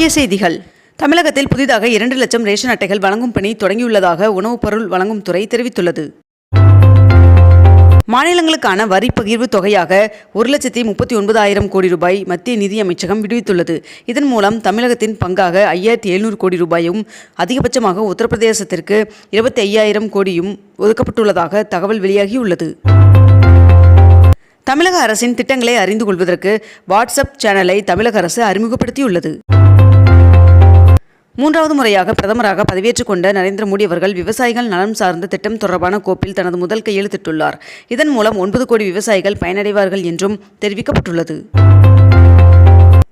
முக்கிய செய்திகள். தமிழகத்தில் புதிதாக இரண்டு லட்சம் ரேஷன் அட்டைகள் வழங்கும் பணி தொடங்கியுள்ளதாக உணவுப் பொருள் வழங்கும் துறை தெரிவித்துள்ளது. மாநிலங்களுக்கான வரி பகிர்வு தொகையாக ஒரு லட்சத்தி முப்பத்தி ஒன்பதாயிரம் கோடி ரூபாய் மத்திய நிதி அமைச்சகம் விடுவித்துள்ளது. இதன் மூலம் தமிழகத்தின் பங்காக ஐயாயிரத்தி எழுநூறு கோடி ரூபாயும் அதிகபட்சமாக உத்தரப்பிரதேசத்திற்கு இருபத்தி ஐயாயிரம் கோடியும் ஒதுக்கப்பட்டுள்ளதாக தகவல் வெளியாகியுள்ளது. தமிழக அரசின் திட்டங்களை அறிந்து கொள்வதற்கு வாட்ஸ்அப் சேனலை தமிழக அரசு அறிமுகப்படுத்தியுள்ளது. மூன்றாவது முறையாக பிரதமராக பதவியேற்றுக் கொண்ட நரேந்திர மோடி அவர்கள் விவசாயிகள் நலம் சார்ந்த திட்டம் தொடர்பான கோப்பில் தனது முதல் கையெழுத்திட்டுள்ளார். இதன் மூலம் ஒன்பது கோடி விவசாயிகள் பயனடைவார்கள் என்றும் தெரிவிக்கப்பட்டுள்ளது.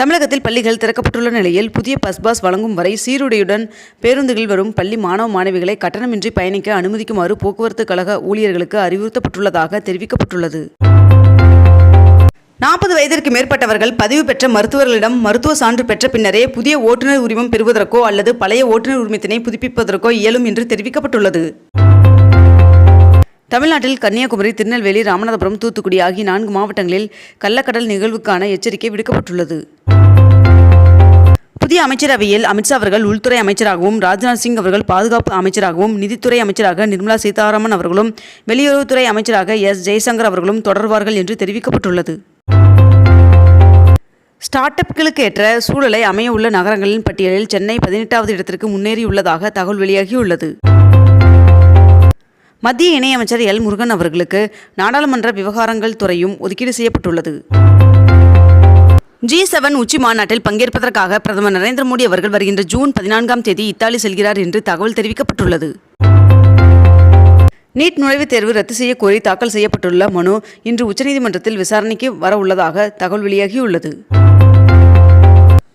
தமிழகத்தில் பள்ளிகள் திறக்கப்பட்டுள்ள நிலையில் புதிய பஸ் பாஸ் வழங்கும் வரை சீருடையுடன் பேருந்துகள் வரும் பள்ளி மாணவ மாணவிகளை கட்டணமின்றி பயணிக்க அனுமதிக்குமாறு போக்குவரத்து கழக ஊழியர்களுக்கு அறிவுறுத்தப்பட்டுள்ளதாக தெரிவிக்கப்பட்டுள்ளது. வயதிற்கு மேற்பட்டவர்கள் பதிவு பெற்ற மருத்துவர்களிடம் மருத்துவ சான்று பெற்ற பின்னரே புதிய ஓட்டுநர் உரிமம் பெறுவதற்கோ அல்லது பழைய ஓட்டுநர் உரிமத்தினை புதுப்பிப்பதற்கோ இயலும் என்று தெரிவிக்கப்பட்டுள்ளது. தமிழ்நாட்டில் கன்னியாகுமரி திருநெல்வேலி ராமநாதபுரம் தூத்துக்குடி ஆகிய நான்கு மாவட்டங்களில் கள்ளக்கடல் நிகழ்வுக்கான எச்சரிக்கை விடுக்கப்பட்டுள்ளது. புதிய அமைச்சரவையில் அமித்ஷா அவர்கள் உள்துறை அமைச்சராகவும் ராஜ்நாத் சிங் அவர்கள் பாதுகாப்பு அமைச்சராகவும் நிதித்துறை அமைச்சராக நிர்மலா சீதாராமன் அவர்களும் வெளியுறவுத்துறை அமைச்சராக எஸ். ஜெய்சங்கர் அவர்களும் தொடர்வார்கள் என்று தெரிவிக்கப்பட்டுள்ளது. ஸ்டார்ட் அப்களுக்கு ஏற்ற சூழலை அமைய உள்ள நகரங்களின் பட்டியலில் சென்னை பதினெட்டாவது இடத்திற்கு முன்னேறியுள்ளதாக தகவல் வெளியாகியுள்ளது. மத்திய இணையமைச்சர் எல். முருகன் அவர்களுக்கு நாடாளுமன்ற விவகாரங்கள் துறையும் ஒதுக்கீடு செய்யப்பட்டுள்ளது. ஜி செவன் உச்சி மாநாட்டில் பங்கேற்பதற்காக பிரதமர் நரேந்திர மோடி அவர்கள் வருகின்ற ஜூன் பதினான்காம் தேதி இத்தாலி செல்கிறார் என்று தகவல் தெரிவிக்கப்பட்டுள்ளது. நீட் நுழைவுத் தேர்வு ரத்து செய்ய கோரி தாக்கல் செய்யப்பட்டுள்ள மனு இன்று உச்சநீதிமன்றத்தில் விசாரணைக்கு வர உள்ளதாக தகவல் வெளியாகியுள்ளது.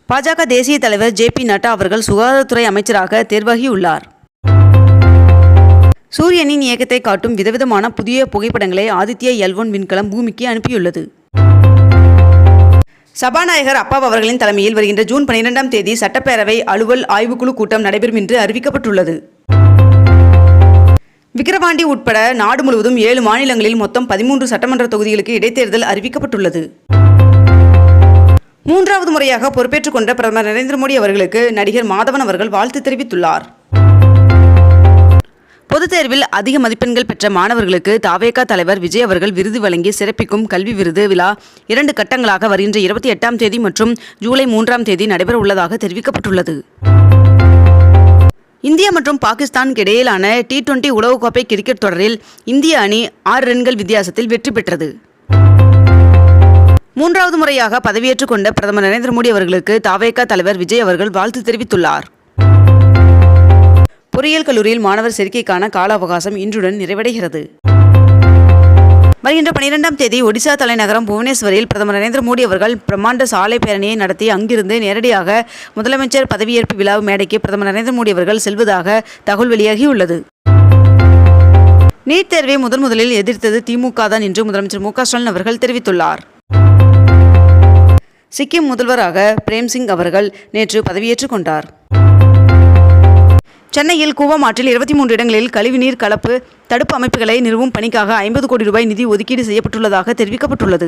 பாஜக தேசிய தலைவர் ஜே பி நட்டா அவர்கள் சுகாதாரத்துறை அமைச்சராக தேர்வாகியுள்ளார். சூரியனின் இயக்கத்தை காட்டும் விதவிதமான புதிய புகைப்படங்களை ஆதித்ய எல் ஒன் விண்கலம் பூமிக்கு அனுப்பியுள்ளது. சபாநாயகர் அப்பாவு அவர்களின் தலைமையில் வருகின்ற ஜூன் பனிரெண்டாம் தேதி சட்டப்பேரவை அலுவல் ஆய்வுக்குழு கூட்டம் நடைபெறும் என்று அறிவிக்கப்பட்டுள்ளது. விக்கிரவாண்டி உட்பட நாடு முழுவதும் ஏழு மாநிலங்களில் மொத்தம் பதிமூன்று சட்டமன்ற தொகுதிகளுக்கு இடைத்தேர்தல் அறிவிக்கப்பட்டுள்ளது. மூன்றாவது முறையாக பொறுப்பேற்றுக் கொண்ட பிரதமர் நரேந்திர மோடி அவர்களுக்கு நடிகர் மாதவன் அவர்கள் வாழ்த்து தெரிவித்துள்ளார். பொதுத் தேர்வில் அதிக மதிப்பெண்கள் பெற்ற மாணவர்களுக்கு தாவேகா தலைவர் விஜய் அவர்கள் விருது வழங்கி சிறப்பிக்கும் கல்வி விருது விழா இரண்டு கட்டங்களாக வருகின்ற இருபத்தி எட்டாம் தேதி மற்றும் ஜூலை மூன்றாம் தேதி நடைபெற உள்ளதாக தெரிவிக்கப்பட்டுள்ளது. இந்தியா மற்றும் பாகிஸ்தானுக்கு இடையிலான டி டுவெண்டி உலகக்கோப்பை கிரிக்கெட் தொடரில் இந்திய அணி ஆறு ரன்கள் வித்தியாசத்தில் வெற்றி பெற்றது. மூன்றாவது முறையாக பதவியேற்றுக் கொண்ட பிரதமர் நரேந்திர மோடி அவர்களுக்கு தாவேகா தலைவர் விஜய் அவர்கள் வாழ்த்து தெரிவித்துள்ளார். பொறியியல் கல்லூரியில் மாணவர் சேர்க்கைக்கான கால அவகாசம் இன்றுடன் நிறைவடைகிறது. வருகின்ற பனிரெண்டாம் தேதி ஒடிசா தலைநகரம் புவனேஸ்வரில் பிரதமர் நரேந்திர மோடி அவர்கள் பிரம்மாண்ட சாலை பேரணியை நடத்தி அங்கிருந்து நேரடியாக முதலமைச்சர் பதவியேற்பு விழா மேடைக்கு பிரதமர் நரேந்திர மோடி அவர்கள் செல்வதாக தகவல் வெளியாகியுள்ளது. நீட் தேர்வை முதன் முதலில் எதிர்த்தது திமுக தான் என்று முதலமைச்சர் மு க ஸ்டாலின் அவர்கள் தெரிவித்துள்ளார். சிக்கிம் முதல்வராக பிரேம்சிங் அவர்கள் நேற்று பதவியேற்றுக் கொண்டார். சென்னையில் கூவமாற்றில் இருபத்தி மூன்று இடங்களில் கழிவுநீர் கலப்பு தடுப்பு அமைப்புகளை நிறுவும் பணிக்காக ஐம்பது கோடி ரூபாய் நிதி ஒதுக்கீடு செய்யப்பட்டுள்ளதாக தெரிவிக்கப்பட்டுள்ளது.